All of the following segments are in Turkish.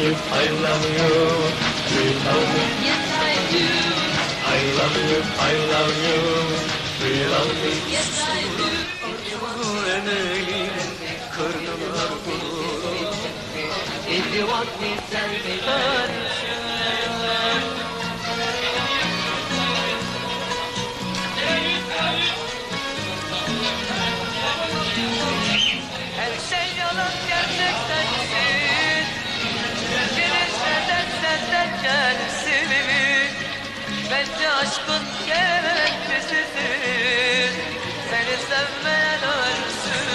I love you. We love me. Yes, I do. I love you. I love you. We love me. Yes, I do. If you want me sen de dön. Aşkın gerekmesidir Seni sevmeyen ölsün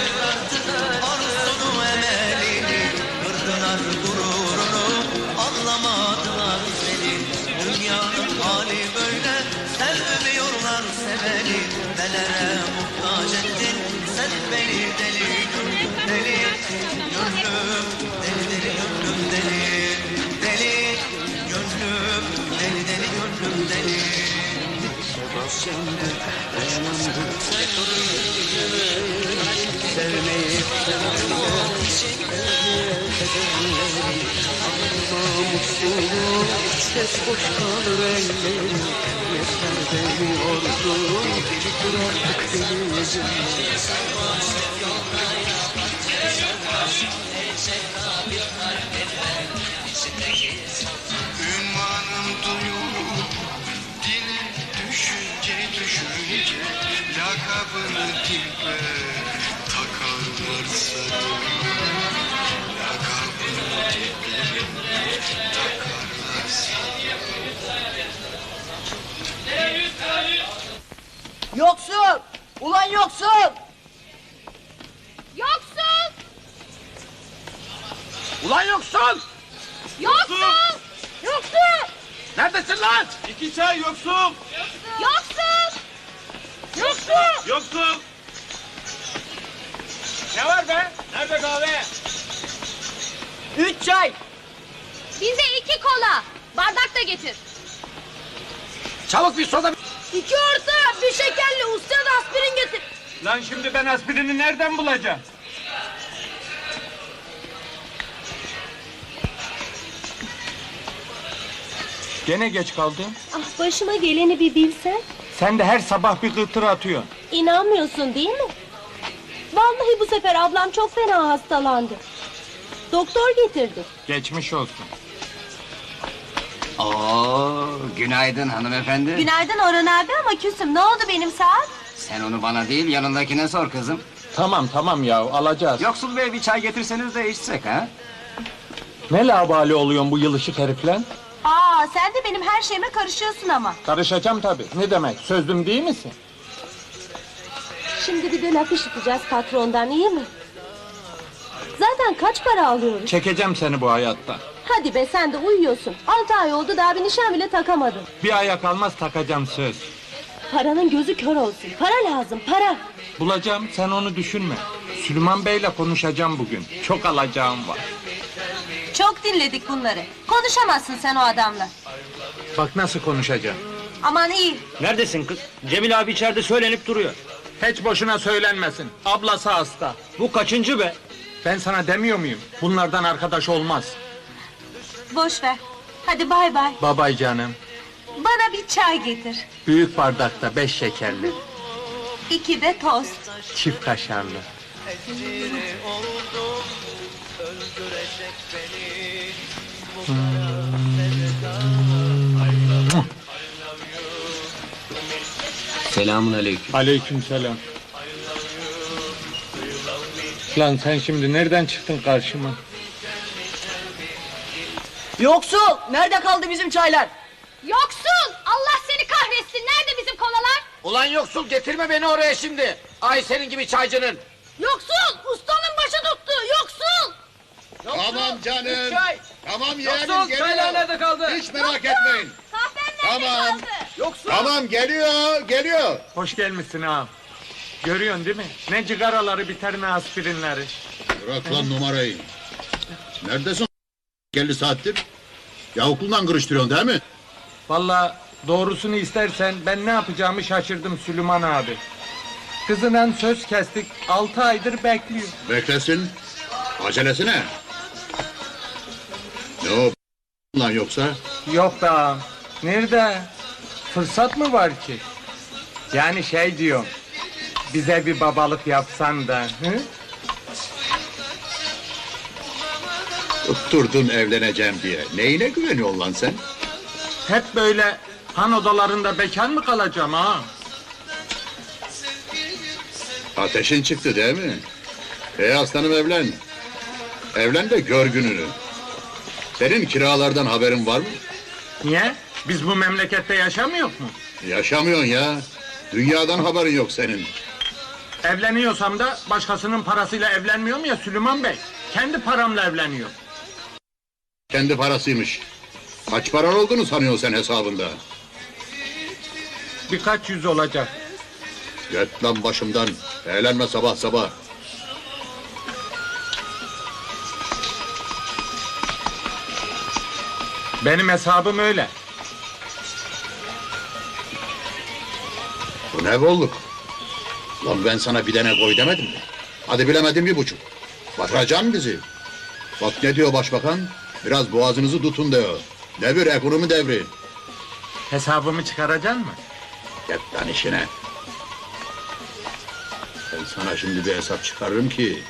Arzunu emelini Kırdılar gururunu Anlamadılar seni. Dünyanın hali böyle Sevmiyorlar seveni. Nelere muhtaç ettin Sen beni deli Sende dayanamdı Sevmeyip Namussuzum ses boş kalır ellerim Yeter beni ordun benim yüzüm Ünvanım duyulur Lakabını dibe Takarlar sana Lakabını dibe Takarlar sana Yoksul! Ulan yoksul! Yoksul! Ulan yoksul! Yoksul! Yoksul! Neredesin lan? İki çay yoksul! Yoksul! Yoksul! Yoksul! Ne var be? Nerede kahve? Üç çay! Bize iki kola. Bardak da getir. Çabuk bir soda... İki orta, bir şekerli, usta da aspirin getir. Lan şimdi ben aspirini nereden bulacağım? Gene geç kaldın. Ah başıma geleni bir bilsen. Sen de her sabah bir gırtır atıyorsun. İnanmıyorsun değil mi? Vallahi bu sefer ablam çok fena hastalandı. Doktor getirdi. Geçmiş olsun. Oo, günaydın hanımefendi. Günaydın Orhan abi ama küsüm. Ne oldu benim saat? Sen onu bana değil yanındakine sor kızım. Tamam tamam ya alacağız. Yoksul bey bir çay getirseniz de içsek ha? Ne labali oluyorsun bu yılışık herifle? Aa sen de benim her şeyime karışıyorsun ama. Karışacağım tabii. Ne demek? Sözlüm değil misin? Şimdi bir de laf işiteceğiz patrondan iyi mi? Zaten kaç para alıyoruz? Çekeceğim seni bu hayatta. Hadi be sen de uyuyorsun. Altı ay oldu daha bir nişan bile takamadın. Bir aya kalmaz takacağım söz. Paranın gözü kör olsun. Para lazım para. Bulacağım sen onu düşünme. Süleyman Bey'le konuşacağım bugün. Çok alacağım var. Dinledik bunları. Konuşamazsın sen o adamla. Bak nasıl konuşacağım. Aman iyi. Neredesin kız? Cemil abi içeride söylenip duruyor. Hiç boşuna söylenmesin. Ablası hasta. Bu kaçıncı be? Ben sana demiyor muyum? Bunlardan arkadaş olmaz. Boş ver. Hadi bay bay. Babay canım. Bana bir çay getir. Büyük bardakta beş şekerli. İki de tost. Çift kaşarlı. Selamun aleyküm. Aleykümselam. Lan sen şimdi nereden çıktın karşıma? Yoksul! Nerede kaldı bizim çaylar? Yoksul! Allah seni kahretsin. Nerede bizim kolalar? Ulan yoksul getirme beni oraya şimdi. Ay senin gibi çaycının. Yoksul! Yoksul! Tamam canım Çay! Tamam yeğenim Yoksul geliyor çaylar nerede kaldı? Hiç merak etmeyin nerede Tamam. kaldı? Yoksul. Tamam geliyor geliyor Hoş gelmişsin ağam. Görüyorsun değil mi? Ne cigaraları biter ne aspirinleri. Bırak lan numarayı Neredesin 50 saattir Ya okuldan kırıştırıyorsun değil mi Vallahi doğrusunu istersen ben ne yapacağımı şaşırdım Süleyman abi. Kızından söz kestik. Altı aydır bekliyor. Beklesin Acelesi ne Ne o lan yoksa? Yok be ağam. Nerede? Fırsat mı var ki? Yani şey diyorum. Bize bir babalık yapsan da. Hı? Tutturdun evleneceğim diye. Neyine güveniyorsun lan sen? Hep böyle han odalarında bekar mı kalacağım ha? Ateşin çıktı değil mi? Ey aslanım evlen. Evlen de gör gününü. Senin kiralardan haberin var mı? Niye? Biz bu memlekette yaşamıyor mu? Yaşamıyorsun ya. Dünyadan haberin yok senin. Evleniyorsam da başkasının parasıyla evlenmiyorum ya Süleyman Bey. Kendi paramla evleniyor. Kendi parasıymış. Kaç paran olduğunu sanıyorsun sen hesabında. Birkaç yüz olacak. Göt lan başımdan. Eğlenme sabah sabah. Benim hesabım öyle. Bu ne bolluk? Lan ben sana bir tane koy demedim mi? Hadi bilemedim bir buçuk. Batıracaksın bizi. Bak ne diyor başbakan? Biraz boğazınızı tutun diyor. Devir ekonomi devri. Hesabımı çıkaracaksın mı? Git lan işine. Ben sana şimdi bir hesap çıkarırım ki...